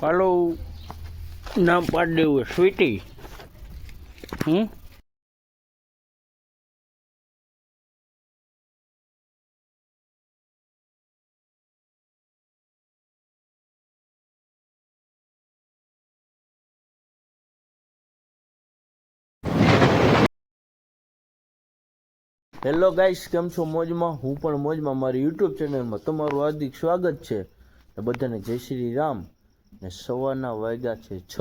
પાલો નામ પાડી દેવું સ્વીટી. હમ? હેલો ગાઈસ કેમ છો મોજમાં? હું પણ મોજમાં, મારી યુટ્યુબ ચેનલમાં તમારું હાર્દિક સ્વાગત છે. બધાને જય શ્રી રામ. ને સવારના વાગ્યા છે છ.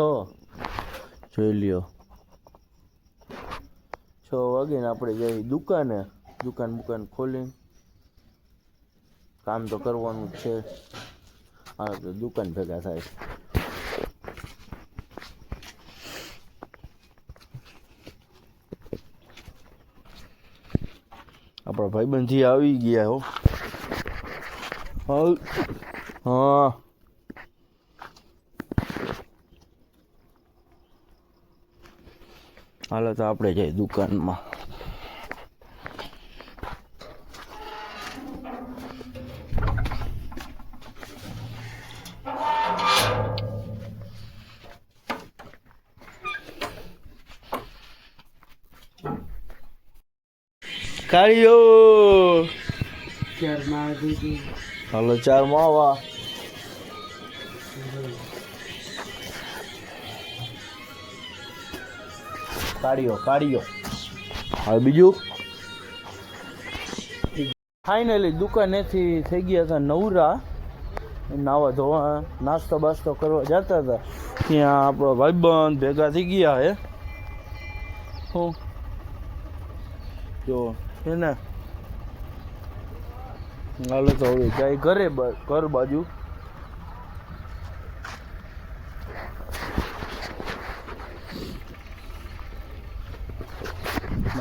જોઈ લ્યો. છ વાગે ને આપણે જઈ દુકાને. દુકાન બુકાન ખોલી કામ તો કરવાનું જ છે. હા, તો દુકાન ભેગા થાય આપણા ભાઈબંધી આવી ગયા હો. હા. હાલો તો આપણે જઈએ દુકાનમાં. કાળીઓ હાલો ચાર માવા કાઢ્યો કાઢ્યો. હવે બીજું? ફાઇનલી દુકાનેથી થઈ ગયા હતા નવરા. નાવા ધોવા, નાસ્તો બાસ્તો કરવા જતા હતા. ત્યાં આપણો ભાઈબંધ ભેગા થઈ ગયા હે. હું. જો, એને. હાલો તો હવે જાય ઘરે ઘર બાજુ.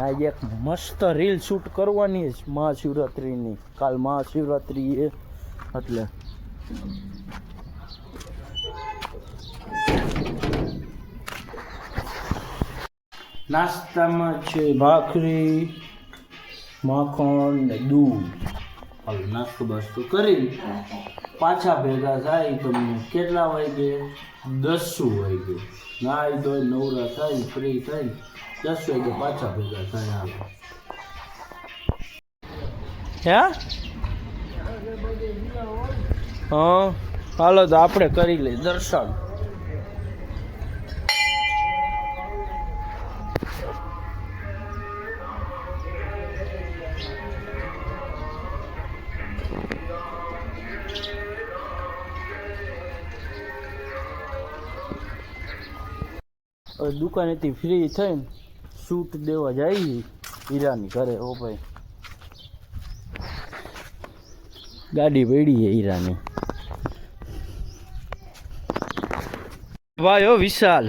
આજે એક મસ્ત રીલ શૂટ કરવાની છે મહાશિવરાત્રિની. કાલ મહાશિવરાત્રિ એ એટલે. નાસ્તામાં છે ભાખરી, માખણ ને દૂધ. હવે નાસ્તો બાસ્તો કરી. પાછા ભેગા થાય તમને કેટલા વાગે દસુ વાગે નાય ધોઈ નવરા થાય, ફ્રી થાય. દસ વાગે પાછા ભેગા થાય હે હા હાલો તો આપણે કરી લઈએ દર્શન. દુકાનેથી ફ્રી થઈને શૂટ દેવા જાય હીરાની ઘરે ઓ ભાઈ. ગાડી પડી છે હીરાની. ભાઈ હો વિશાલ.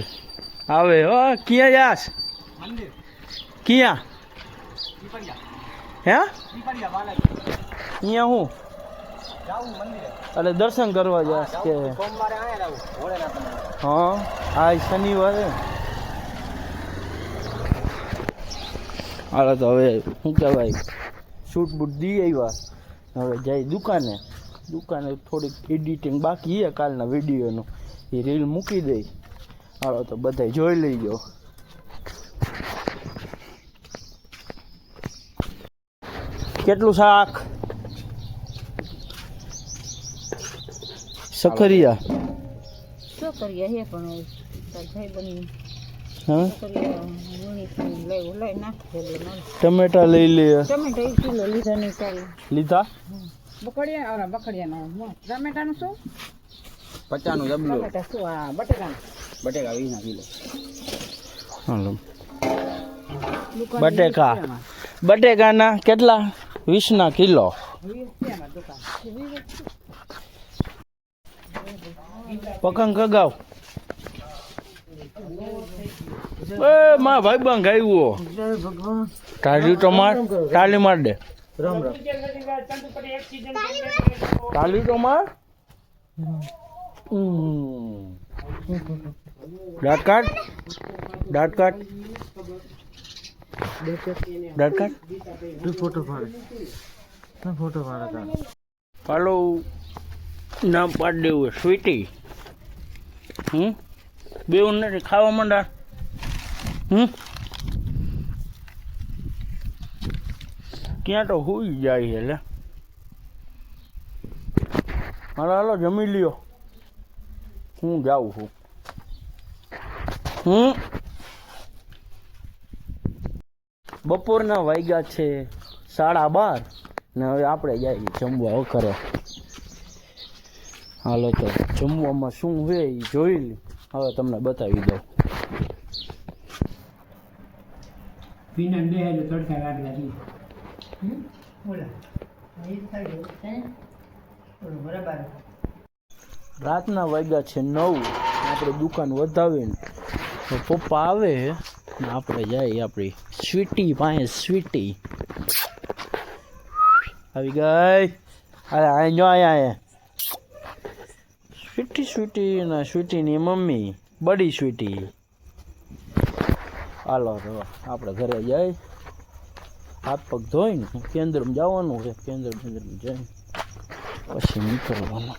આવે હો ક્યાં જાસ ક્યાં? હે? અહીંયા હું? એટલે દર્શન કરવા જાસ કે? હા આ શનિવારે. હાલો તો હવે શું કહેવાય? શૂટ બૂટ દી આવ્યા. હવે જાય દુકાને. દુકાને થોડીક એડિટિંગ બાકી છે કાલના વિડીયોનું. એ રીલ મૂકી દઈ. હાલો તો બધાય જોઈ લઈજો. કેટલું શાક? સખરિયા. સખરિયા હે પણ ભાઈ બની હા? ટમેટા લઈ લે લીધા? બકડિયા ટમેટાનું શું? આ બટેકા વીસ ના કિલો. હાલો. બટેકા. બટેકાના કેટલા? વીસના કિલો. પકંગ કગાવ. એ મા ભાઈ બંધ આવ્યો ટાલી ટમાટ ટાલી માર દે. ટાલી ટમાટ હમ. દાંત કાટ દાંત કાટ દાંત કાઢ. ફોટો પાડે. ફોટો પાડે પાલો. નામ પાડી દેવું સ્વીટી. હમ? બેવું નથી ખાવા માંડા હમ? ક્યાં તો હુઈ જાય છે લે. હાલો હાલો જમી લ્યો. હું જાઉં છું. હું બપોરના વાગ્યા છે સાડા બાર ને હવે આપણે જઈએ જમવા વખરે. હાલો તો જમવામાં શું હોય એ જોઈ લે. હવે તમને બતાવી દઉં. પીને બે હાજર તડકા લાગલા છે? રાતના વાગ્યા છે નવ આપણે દુકાન વધાવીને તો પપ્પા આવે ને આપણે જઈએ આપણી સ્વીટી પાસે સ્વીટી. આવી ગઈ. અરે અહીં જો અહીંયા અહીંયા સ્વીટી સ્વીટી ને સ્વીટીની મમ્મી બડી સ્વીટી. હાલો તો આપણે ઘરે જઈ. હાથ પગ ધોઈને કેન્દ્રમાં જવાનું છે કેન્દ્ર કેન્દ્રમાં જઈને. પછી નીકળવાનું.